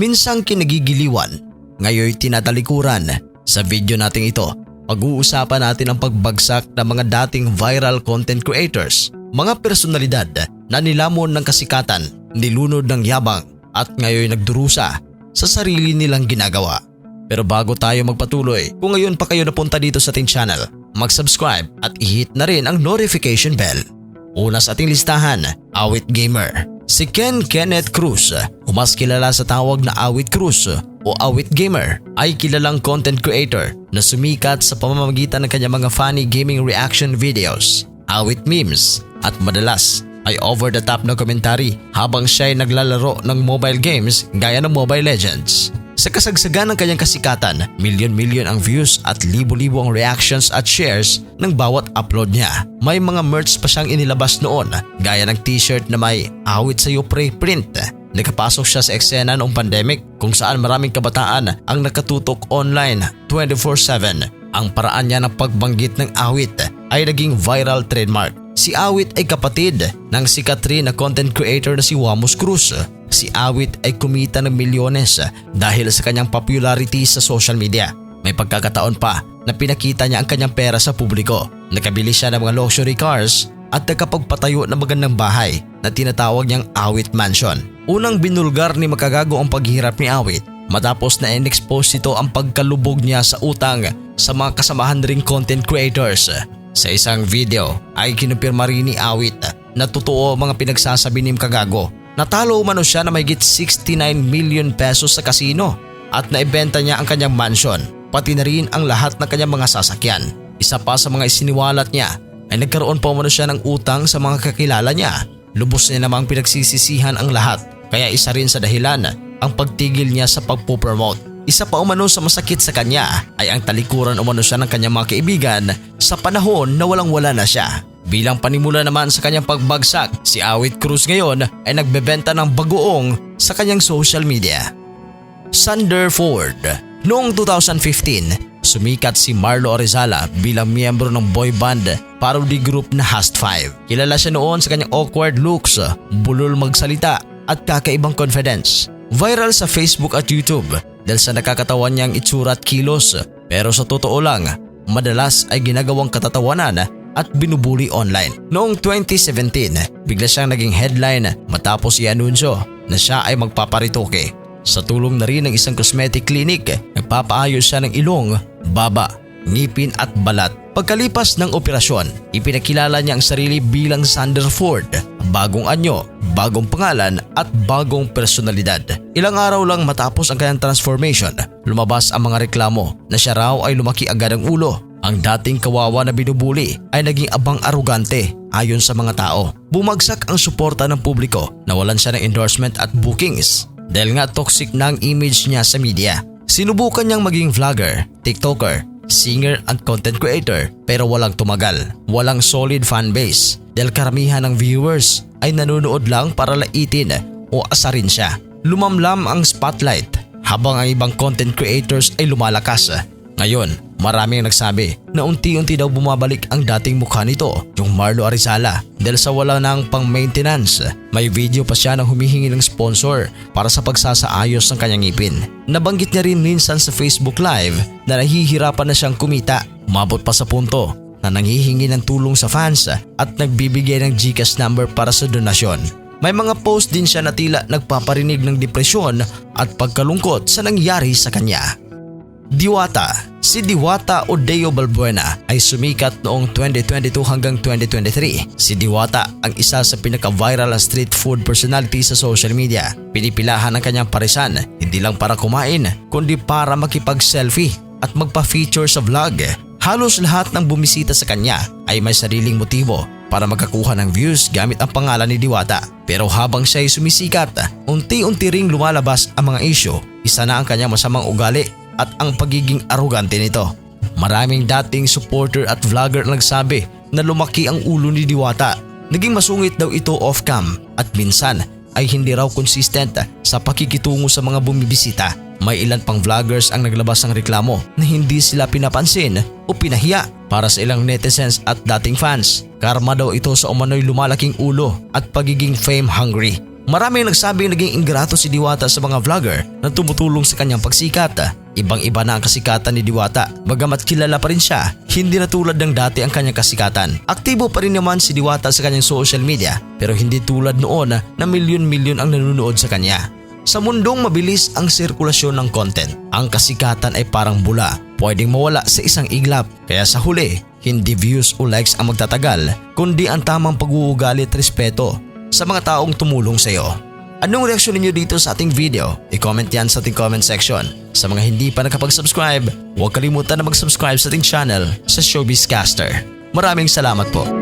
minsang kinagigiliwan, ngayon tinatalikuran. Sa video nating ito, pag-uusapan natin ang pagbagsak ng mga dating viral content creators, mga personalidad na nilamon ng kasikatan, nilunod ng yabang at ngayon nagdurusa sa sarili nilang ginagawa. Pero bago tayo magpatuloy, kung ngayon pa kayo napunta dito sa ating channel, mag-subscribe at i-hit na rin ang notification bell. Una sa ating listahan, Awit Gamer. Si Ken Kenneth Cruz, o mas kilala sa tawag na Awit Cruz o Awit Gamer, ay kilalang content creator na sumikat sa pamamagitan ng kanyang mga funny gaming reaction videos, awit memes, at madalas ay over-the-top na komentary habang siya ay naglalaro ng mobile games gaya ng Mobile Legends. Sa kasagsagan ng kanyang kasikatan, milyon-milyon ang views at libo-libo ang reactions at shares ng bawat upload niya. May mga merch pa siyang inilabas noon gaya ng t-shirt na may awit sa'yo pre print. Nakapasok siya sa eksena noong pandemic kung saan maraming kabataan ang nakatutok online 24-7. Ang paraan niya ng pagbanggit ng awit ay naging viral trademark. Si Awit ay kapatid ng sikat rin na content creator na si Wamos Cruz. Si Awit ay kumita ng milyones dahil sa kanyang popularity sa social media. May pagkakataon pa na pinakita niya ang kanyang pera sa publiko. Nakabili siya ng mga luxury cars at nakapagpatayo ng magandang bahay na tinatawag niyang Awit Mansion. Unang binulgar ni Makagago ang paghihirap ni Awit matapos na in-expose ito ang pagkalubog niya sa utang sa mga kasamahan ring content creators. Sa isang video ay kinumpirma rin ni Awit na totoo mga pinagsasabi ni Makagago. Natalo umano siya na mahigit 69 million pesos sa kasino at naibenta niya ang kanyang mansion pati na rin ang lahat ng kanyang mga sasakyan. Isa pa sa mga isiniwalat niya ay nagkaroon pa umano siya ng utang sa mga kakilala niya. Lubos niya namang pinagsisisihan ang lahat kaya isa rin sa dahilan ang pagtigil niya sa pagpupromote. Isa pa umano sa masakit sa kanya ay ang talikuran umano siya ng kanyang mga kaibigan sa panahon na walang wala na siya. Bilang panimula naman sa kanyang pagbagsak, si Awit Cruz ngayon ay nagbebenta ng bagoong sa kanyang social media. Sander Ford Noong 2015, sumikat si Marlo Arizala bilang miyembro ng boy band parody group na Hast 5. Kilala siya noon sa kanyang awkward looks, bulol magsalita at kakaibang confidence. Viral sa Facebook at YouTube dahil sa nakakatawan niyang itsura at kilos pero sa totoo lang, madalas ay ginagawang katatawanan at binubuli online. Noong 2017, bigla siyang naging headline matapos i-anunsyo na siya ay magpaparitoke. Sa tulong na rin ng isang cosmetic clinic, nagpapaayos siya ng ilong, baba, ngipin at balat. Pagkalipas ng operasyon, ipinakilala niya ang sarili bilang Sander Ford, bagong anyo, bagong pangalan at bagong personalidad. Ilang araw lang matapos ang kanyang transformation, lumabas ang mga reklamo na siya raw ay lumaki agad ang ulo. Ang dating kawawa na binubuli ay naging abang arugante ayon sa mga tao. Bumagsak ang suporta ng publiko, nawalan siya ng endorsement at bookings dahil nga toxic na image niya sa media. Sinubukan niyang maging vlogger, tiktoker, singer at content creator pero walang tumagal. Walang solid fan base dahil karamihan ng viewers ay nanonood lang para laitin o asarin siya. Lumamlam ang spotlight habang ang ibang content creators ay lumalakas. Ngayon, maraming nagsabi na unti-unti daw bumabalik ang dating mukha nito, yung Marlo Arizala. Dahil sa wala ng pang-maintenance, may video pa siya na humihingi ng sponsor para sa pagsasaayos ng kanyang ngipin. Nabanggit niya rin minsan sa Facebook Live na nahihirapan na siyang kumita. Umabot pa sa punto na nanghihingi ng tulong sa fans at nagbibigay ng GCash number para sa donasyon. May mga post din siya na tila nagpaparinig ng depresyon at pagkalungkot sa nangyari sa kanya. Diwata Si Diwata o Deo Balbuena ay sumikat noong 2022 hanggang 2023. Si Diwata ang isa sa pinaka-viral na street food personality sa social media. Pinipilahan ang kanyang parisan hindi lang para kumain kundi para makipag-selfie at magpa-feature sa vlog. Halos lahat ng bumisita sa kanya ay may sariling motibo para makakuha ng views gamit ang pangalan ni Diwata. Pero habang siya ay sumisikat, unti-unti ring lumalabas ang mga isyo. Isa na ang kanyang masamang ugali at ang pagiging arugante nito. Maraming dating supporter at vlogger ang nagsabi na lumaki ang ulo ni Diwata. Naging masungit daw ito off-cam at minsan ay hindi raw consistent sa pakikitungo sa mga bumibisita. May ilan pang vloggers ang naglabas ng reklamo na hindi sila pinapansin o pinahiya para sa ilang netizens at dating fans. Karma daw ito sa umano'y lumalaking ulo at pagiging fame hungry. Maraming nagsabing naging ingrato si Diwata sa mga vlogger na tumutulong sa kanyang pagsikat. Ibang-iba na ang kasikatan ni Diwata. Bagamat kilala pa rin siya, hindi na tulad ng dati ang kanyang kasikatan. Aktibo pa rin naman si Diwata sa kanyang social media pero hindi tulad noon na milyon-milyon ang nanonood sa kanya. Sa mundong mabilis ang sirkulasyon ng content, ang kasikatan ay parang bula. Pwedeng mawala sa isang iglap. Kaya sa huli, hindi views o likes ang magtatagal, kundi ang tamang pag-uugali at respeto sa mga taong tumulong sa iyo. Anong reaksyon ninyo dito sa ating video? I-comment yan sa ating comment section. Sa mga hindi pa nakapag-subscribe, huwag kalimutan na mag-subscribe sa ating channel sa Showbiz Caster. Maraming salamat po.